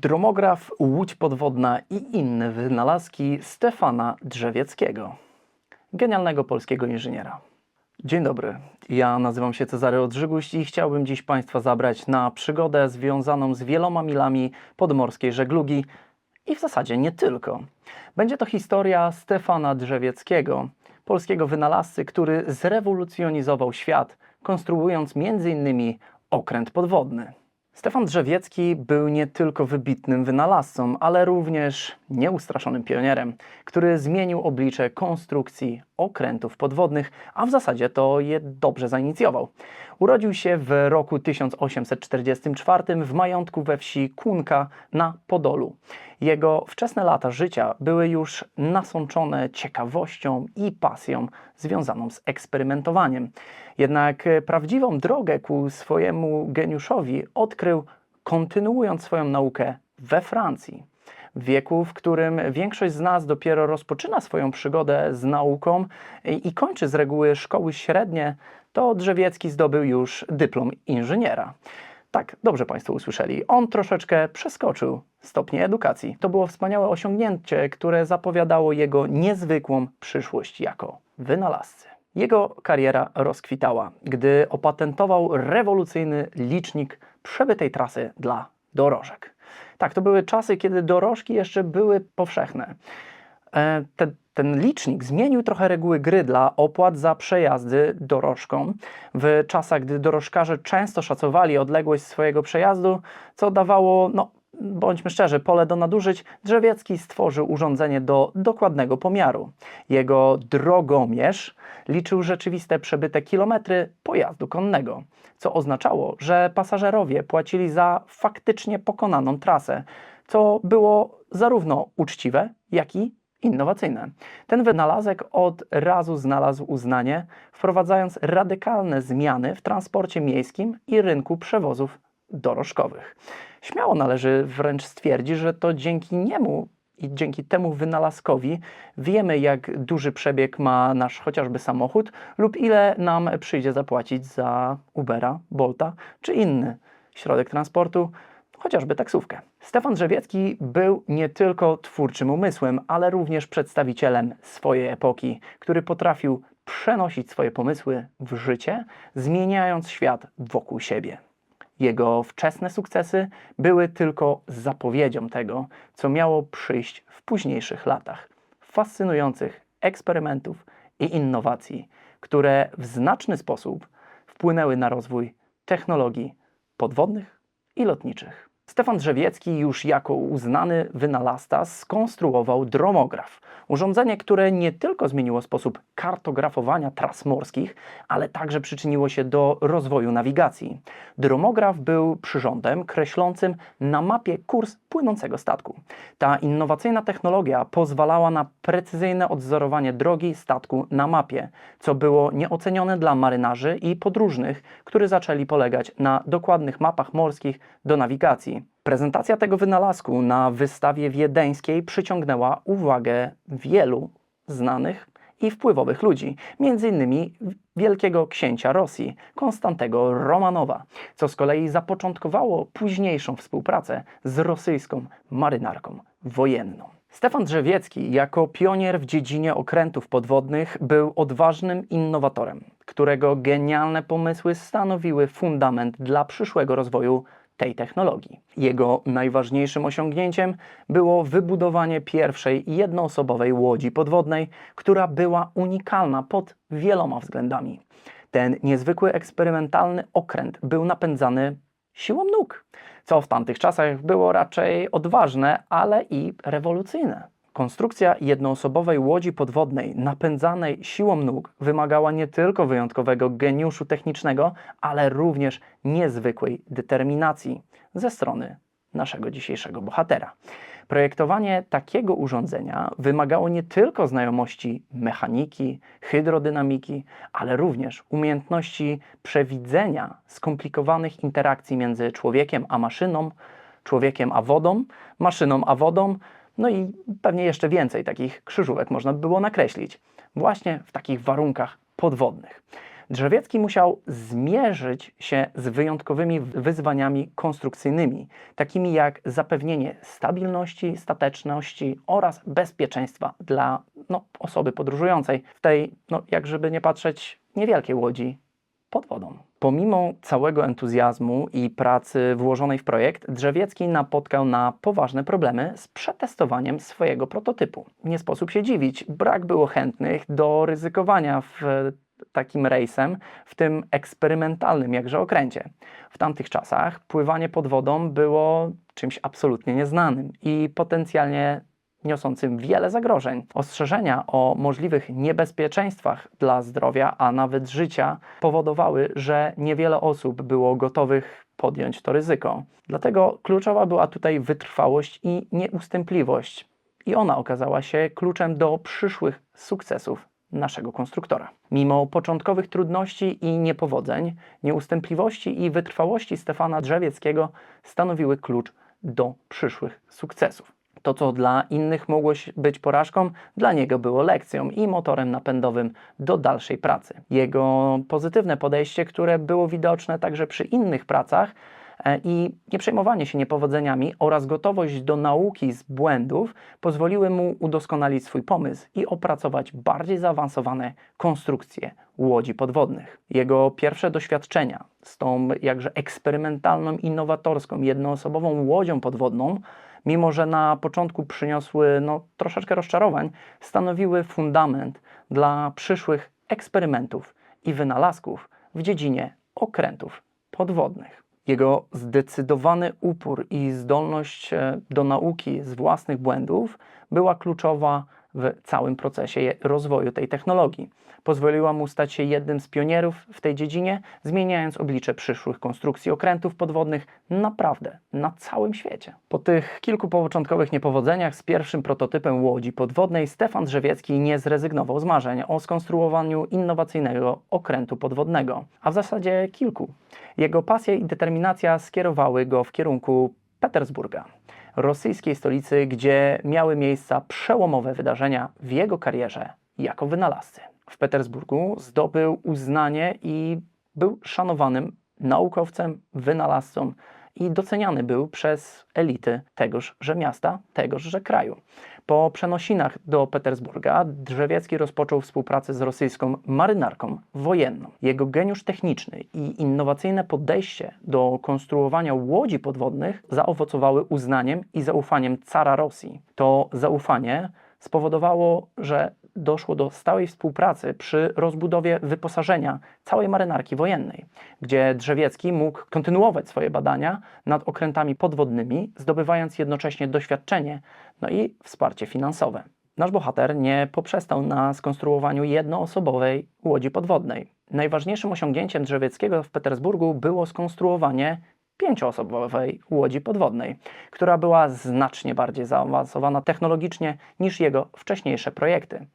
Dromograf, łódź podwodna i inne wynalazki Stefana Drzewieckiego, genialnego polskiego inżyniera. Dzień dobry, ja nazywam się Cezary Odrzyguść i chciałbym dziś Państwa zabrać na przygodę związaną z wieloma milami podmorskiej żeglugi i w zasadzie nie tylko. Będzie to historia Stefana Drzewieckiego, polskiego wynalazcy, który zrewolucjonizował świat, konstruując m.in. okręt podwodny. Stefan Drzewiecki był nie tylko wybitnym wynalazcą, ale również nieustraszonym pionierem, który zmienił oblicze konstrukcji okrętów podwodnych, a w zasadzie to je dobrze zainicjował. Urodził się w roku 1844 w majątku we wsi Kunka na Podolu. Jego wczesne lata życia były już nasączone ciekawością i pasją związaną z eksperymentowaniem. Jednak e, prawdziwą drogę ku swojemu geniuszowi odkrył kontynuując swoją naukę we Francji. W wieku, w którym większość z nas dopiero rozpoczyna swoją przygodę z nauką i i kończy z reguły szkoły średnie, to Drzewiecki zdobył już dyplom inżyniera. Tak, dobrze Państwo usłyszeli. On troszeczkę przeskoczył stopnie edukacji. To było wspaniałe osiągnięcie, które zapowiadało jego niezwykłą przyszłość jako wynalazcy. Jego kariera rozkwitała, gdy opatentował rewolucyjny licznik przebytej trasy dla dorożek. Tak, to były czasy, kiedy dorożki jeszcze były powszechne. E, Te, ten licznik zmienił trochę reguły gry dla opłat za przejazdy dorożką. W czasach, gdy dorożkarze często szacowali odległość swojego przejazdu, co dawało, no bądźmy szczerzy, pole do nadużyć, Drzewiecki stworzył urządzenie do dokładnego pomiaru. Jego drogomierz liczył rzeczywiste przebyte kilometry pojazdu konnego, co oznaczało, że pasażerowie płacili za faktycznie pokonaną trasę, co było zarówno uczciwe, jak i innowacyjne. Ten wynalazek od razu znalazł uznanie, wprowadzając radykalne zmiany w transporcie miejskim i rynku przewozów dorożkowych. Śmiało należy wręcz stwierdzić, że to dzięki niemu i dzięki temu wynalazkowi wiemy, jak duży przebieg ma nasz chociażby samochód lub ile nam przyjdzie zapłacić za Ubera, Bolta czy inny środek transportu, chociażby taksówkę. Stefan Drzewiecki był nie tylko twórczym umysłem, ale również przedstawicielem swojej epoki, który potrafił przenosić swoje pomysły w życie, zmieniając świat wokół siebie. Jego wczesne sukcesy były tylko zapowiedzią tego, co miało przyjść w późniejszych latach fascynujących eksperymentów i innowacji, które w znaczny sposób wpłynęły na rozwój technologii podwodnych i lotniczych. Stefan Drzewiecki już jako uznany wynalazca skonstruował dromograf. Urządzenie, które nie tylko zmieniło sposób kartografowania tras morskich, ale także przyczyniło się do rozwoju nawigacji. Dromograf był przyrządem kreślącym na mapie kurs płynącego statku. Ta innowacyjna technologia pozwalała na precyzyjne odzorowanie drogi statku na mapie, co było nieocenione dla marynarzy i podróżnych, którzy zaczęli polegać na dokładnych mapach morskich do nawigacji. Prezentacja tego wynalazku na wystawie wiedeńskiej przyciągnęła uwagę wielu znanych i wpływowych ludzi, m.in. wielkiego księcia Rosji, Konstantego Romanowa, co z kolei zapoczątkowało późniejszą współpracę z rosyjską marynarką wojenną. Stefan Drzewiecki jako pionier w dziedzinie okrętów podwodnych był odważnym innowatorem, którego genialne pomysły stanowiły fundament dla przyszłego rozwoju tej technologii. Jego najważniejszym osiągnięciem było wybudowanie pierwszej jednoosobowej łodzi podwodnej, która była unikalna pod wieloma względami. Ten niezwykły eksperymentalny okręt był napędzany siłą nóg, co w tamtych czasach było raczej odważne, ale i rewolucyjne. Konstrukcja jednoosobowej łodzi podwodnej napędzanej siłą nóg wymagała nie tylko wyjątkowego geniuszu technicznego, ale również niezwykłej determinacji ze strony naszego dzisiejszego bohatera. Projektowanie takiego urządzenia wymagało nie tylko znajomości mechaniki, hydrodynamiki, ale również umiejętności przewidzenia skomplikowanych interakcji między człowiekiem a maszyną, człowiekiem a wodą, maszyną a wodą, no i pewnie jeszcze więcej takich krzyżówek można by było nakreślić, właśnie w takich warunkach podwodnych. Drzewiecki musiał zmierzyć się z wyjątkowymi wyzwaniami konstrukcyjnymi, takimi jak zapewnienie stabilności, stateczności oraz bezpieczeństwa dla no, osoby podróżującej w tej, no, jak żeby nie patrzeć, niewielkiej łodzi pod wodą. Pomimo całego entuzjazmu i pracy włożonej w projekt, Drzewiecki napotkał na poważne problemy z przetestowaniem swojego prototypu. Nie sposób się dziwić, brak było chętnych do ryzykowania w takim rejsem, w tym eksperymentalnym jakże okręcie. W tamtych czasach pływanie pod wodą było czymś absolutnie nieznanym i potencjalnie niosącym wiele zagrożeń. Ostrzeżenia o możliwych niebezpieczeństwach dla zdrowia, a nawet życia powodowały, że niewiele osób było gotowych podjąć to ryzyko. Dlatego kluczowa była tutaj wytrwałość i nieustępliwość. I ona okazała się kluczem do przyszłych sukcesów naszego konstruktora. Mimo początkowych trudności i niepowodzeń, nieustępliwości i wytrwałości Stefana Drzewieckiego stanowiły klucz do przyszłych sukcesów. To, co dla innych mogło być porażką, dla niego było lekcją i motorem napędowym do dalszej pracy. Jego pozytywne podejście, które było widoczne także przy innych pracach, e, i nieprzejmowanie się niepowodzeniami oraz gotowość do nauki z błędów pozwoliły mu udoskonalić swój pomysł i opracować bardziej zaawansowane konstrukcje łodzi podwodnych. Jego pierwsze doświadczenia z tą jakże eksperymentalną, innowatorską, jednoosobową łodzią podwodną mimo że na początku przyniosły no, troszeczkę rozczarowań, stanowiły fundament dla przyszłych eksperymentów i wynalazków w dziedzinie okrętów podwodnych. Jego zdecydowany upór i zdolność e, do nauki z własnych błędów była kluczowa w całym procesie rozwoju tej technologii. Pozwoliła mu stać się jednym z pionierów w tej dziedzinie, zmieniając oblicze przyszłych konstrukcji okrętów podwodnych naprawdę na całym świecie. Po tych kilku początkowych niepowodzeniach z pierwszym prototypem łodzi podwodnej Stefan Drzewiecki nie zrezygnował z marzeń o skonstruowaniu innowacyjnego okrętu podwodnego, a w zasadzie kilku. Jego pasja i determinacja skierowały go w kierunku Petersburga, rosyjskiej stolicy, gdzie miały miejsca przełomowe wydarzenia w jego karierze jako wynalazcy. W Petersburgu zdobył uznanie i był szanowanym naukowcem, wynalazcą i doceniany był przez elity tegożże miasta, tegożże kraju. Po przenosinach do Petersburga Drzewiecki rozpoczął współpracę z rosyjską marynarką wojenną. Jego geniusz techniczny i innowacyjne podejście do konstruowania łodzi podwodnych zaowocowały uznaniem i zaufaniem cara Rosji. To zaufanie spowodowało, że doszło do stałej współpracy przy rozbudowie wyposażenia całej marynarki wojennej, gdzie Drzewiecki mógł kontynuować swoje badania nad okrętami podwodnymi, zdobywając jednocześnie doświadczenie no i wsparcie finansowe. Nasz bohater nie poprzestał na skonstruowaniu jednoosobowej łodzi podwodnej. Najważniejszym osiągnięciem Drzewieckiego w Petersburgu było skonstruowanie pięcioosobowej łodzi podwodnej, która była znacznie bardziej zaawansowana technologicznie niż jego wcześniejsze projekty.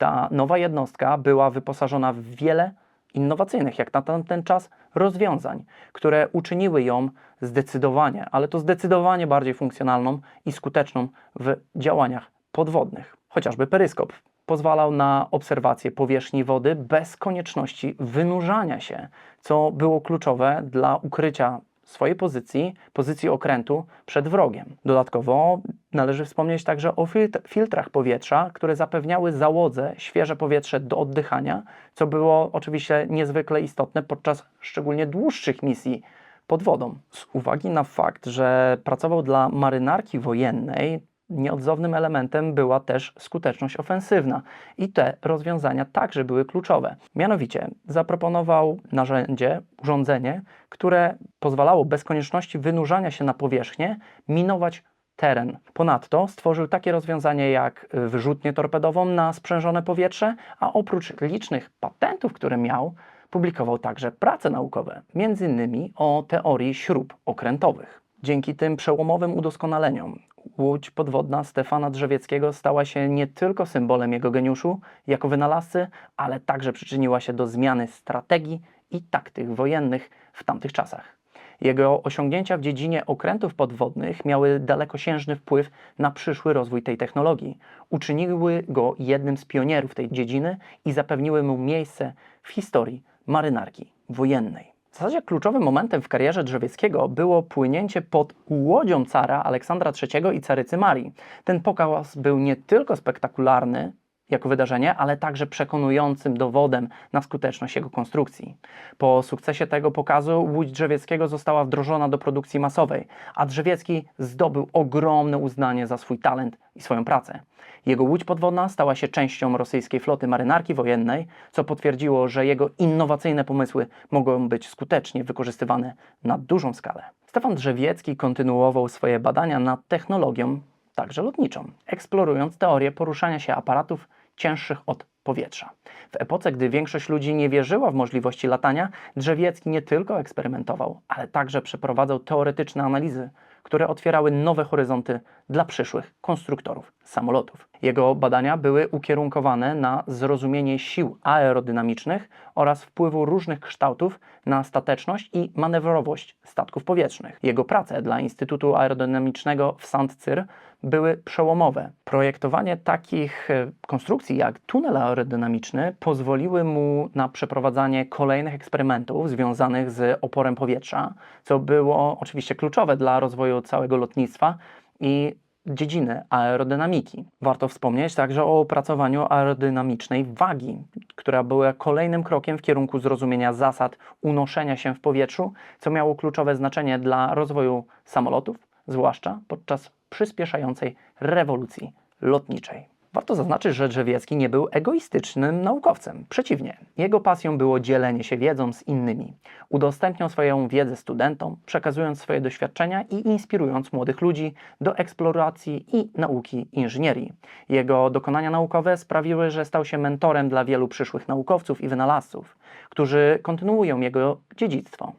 Ta nowa jednostka była wyposażona w wiele innowacyjnych, jak na tamten czas, rozwiązań, które uczyniły ją zdecydowanie, ale to zdecydowanie bardziej funkcjonalną i skuteczną w działaniach podwodnych. Chociażby peryskop pozwalał na obserwację powierzchni wody bez konieczności wynurzania się, co było kluczowe dla ukrycia swojej pozycji, pozycji okrętu przed wrogiem. Dodatkowo należy wspomnieć także o filtr- filtrach powietrza, które zapewniały załodze świeże powietrze do oddychania, co było oczywiście niezwykle istotne podczas szczególnie dłuższych misji pod wodą. Z uwagi na fakt, że pracował dla marynarki wojennej, nieodzownym elementem była też skuteczność ofensywna i te rozwiązania także były kluczowe. Mianowicie zaproponował narzędzie, urządzenie, które pozwalało bez konieczności wynurzania się na powierzchnię minować teren. Ponadto stworzył takie rozwiązanie jak wyrzutnię torpedową na sprzężone powietrze, a oprócz licznych patentów, które miał, publikował także prace naukowe, m.in. o teorii śrub okrętowych. Dzięki tym przełomowym udoskonaleniom łódź podwodna Stefana Drzewieckiego stała się nie tylko symbolem jego geniuszu jako wynalazcy, ale także przyczyniła się do zmiany strategii i taktyk wojennych w tamtych czasach. Jego osiągnięcia w dziedzinie okrętów podwodnych miały dalekosiężny wpływ na przyszły rozwój tej technologii. Uczyniły go jednym z pionierów tej dziedziny i zapewniły mu miejsce w historii marynarki wojennej. W zasadzie kluczowym momentem w karierze Drzewieckiego było płynięcie pod łodzią cara Aleksandra III i carycy Marii. Ten pokaz był nie tylko spektakularny jako wydarzenie, ale także przekonującym dowodem na skuteczność jego konstrukcji. Po sukcesie tego pokazu łódź Drzewieckiego została wdrożona do produkcji masowej, a Drzewiecki zdobył ogromne uznanie za swój talent i swoją pracę. Jego łódź podwodna stała się częścią rosyjskiej floty marynarki wojennej, co potwierdziło, że jego innowacyjne pomysły mogą być skutecznie wykorzystywane na dużą skalę. Stefan Drzewiecki kontynuował swoje badania nad technologią, także lotniczą, eksplorując teorię poruszania się aparatów cięższych od powietrza. W epoce, gdy większość ludzi nie wierzyła w możliwości latania, Drzewiecki nie tylko eksperymentował, ale także przeprowadzał teoretyczne analizy, które otwierały nowe horyzonty dla przyszłych konstruktorów samolotów. Jego badania były ukierunkowane na zrozumienie sił aerodynamicznych oraz wpływu różnych kształtów na stateczność i manewrowość statków powietrznych. Jego prace dla Instytutu Aerodynamicznego w St. Cyr były przełomowe. Projektowanie takich e, konstrukcji jak tunel aerodynamiczny pozwoliły mu na przeprowadzanie kolejnych eksperymentów związanych z oporem powietrza, co było oczywiście kluczowe dla rozwoju całego lotnictwa i dziedziny aerodynamiki. Warto wspomnieć także o opracowaniu aerodynamicznej wagi, która była kolejnym krokiem w kierunku zrozumienia zasad unoszenia się w powietrzu, co miało kluczowe znaczenie dla rozwoju samolotów, zwłaszcza podczas przyspieszającej rewolucji lotniczej. Warto zaznaczyć, że Drzewiecki nie był egoistycznym naukowcem. Przeciwnie, jego pasją było dzielenie się wiedzą z innymi. Udostępniał swoją wiedzę studentom, przekazując swoje doświadczenia i inspirując młodych ludzi do eksploracji i nauki inżynierii. Jego dokonania naukowe sprawiły, że stał się mentorem dla wielu przyszłych naukowców i wynalazców, którzy kontynuują jego dziedzictwo.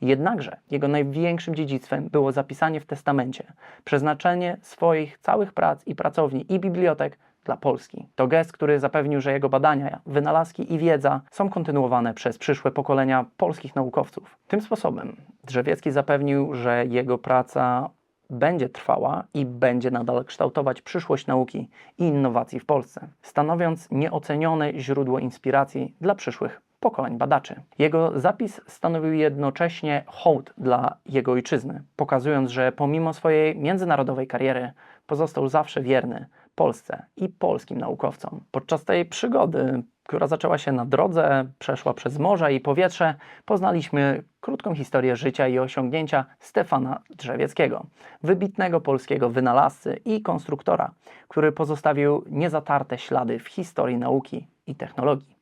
Jednakże jego największym dziedzictwem było zapisanie w testamencie, przeznaczenie swoich całych prac i pracowni i bibliotek dla Polski. To gest, który zapewnił, że jego badania, wynalazki i wiedza są kontynuowane przez przyszłe pokolenia polskich naukowców. Tym sposobem Drzewiecki zapewnił, że jego praca będzie trwała i będzie nadal kształtować przyszłość nauki i innowacji w Polsce, stanowiąc nieocenione źródło inspiracji dla przyszłych pokoleń badaczy. Jego zapis stanowił jednocześnie hołd dla jego ojczyzny, pokazując, że pomimo swojej międzynarodowej kariery pozostał zawsze wierny Polsce i polskim naukowcom. Podczas tej przygody, która zaczęła się na drodze, przeszła przez morze i powietrze, poznaliśmy krótką historię życia i osiągnięcia Stefana Drzewieckiego, wybitnego polskiego wynalazcy i konstruktora, który pozostawił niezatarte ślady w historii nauki i technologii.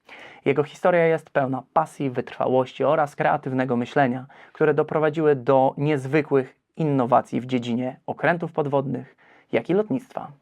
Jego historia jest pełna pasji, wytrwałości oraz kreatywnego myślenia, które doprowadziły do niezwykłych innowacji w dziedzinie okrętów podwodnych, jak i lotnictwa.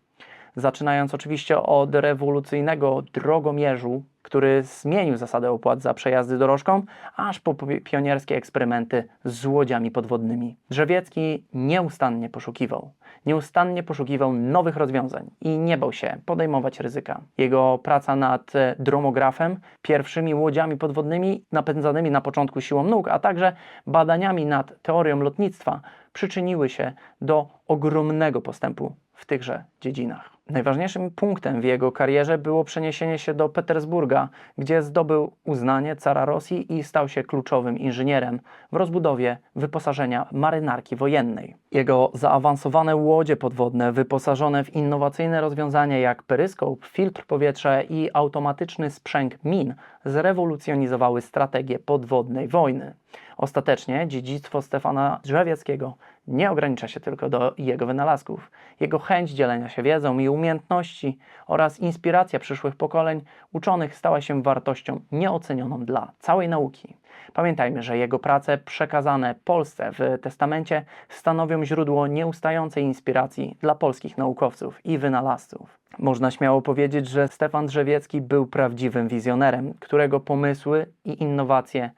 Zaczynając oczywiście od rewolucyjnego drogomierzu, który zmienił zasadę opłat za przejazdy dorożką, aż po pi- pionierskie eksperymenty z łodziami podwodnymi. Drzewiecki nieustannie poszukiwał. Nieustannie poszukiwał nowych rozwiązań i nie bał się podejmować ryzyka. Jego praca nad e, dromografem, pierwszymi łodziami podwodnymi napędzanymi na początku siłą nóg, a także badaniami nad teorią lotnictwa przyczyniły się do ogromnego postępu w tychże dziedzinach. Najważniejszym punktem w jego karierze było przeniesienie się do Petersburga, gdzie zdobył uznanie cara Rosji i stał się kluczowym inżynierem w rozbudowie wyposażenia marynarki wojennej. Jego zaawansowane łodzie podwodne, wyposażone w innowacyjne rozwiązania jak peryskop, filtr powietrza i automatyczny sprzęg min, zrewolucjonizowały strategię podwodnej wojny. Ostatecznie dziedzictwo Stefana Drzewieckiego nie ogranicza się tylko do jego wynalazków. Jego chęć dzielenia się wiedzą i umiejętności oraz inspiracja przyszłych pokoleń uczonych stała się wartością nieocenioną dla całej nauki. Pamiętajmy, że jego prace przekazane Polsce w testamencie stanowią źródło nieustającej inspiracji dla polskich naukowców i wynalazców. Można śmiało powiedzieć, że Stefan Drzewiecki był prawdziwym wizjonerem, którego pomysły i innowacje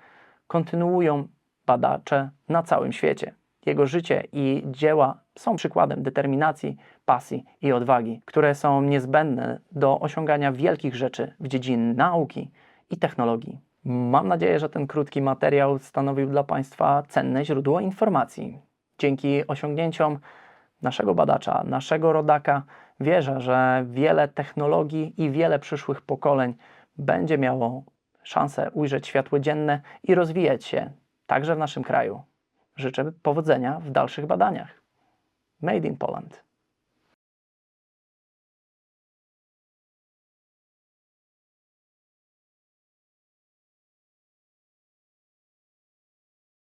kontynuują badacze na całym świecie. Jego życie i dzieła są przykładem determinacji, pasji i odwagi, które są niezbędne do osiągania wielkich rzeczy w dziedzinie nauki i technologii. Mam nadzieję, że ten krótki materiał stanowił dla Państwa cenne źródło informacji. Dzięki osiągnięciom naszego badacza, naszego rodaka, wierzę, że wiele technologii i wiele przyszłych pokoleń będzie miało szansę ujrzeć światło dzienne i rozwijać się także w naszym kraju. Życzę powodzenia w dalszych badaniach. Made in Poland.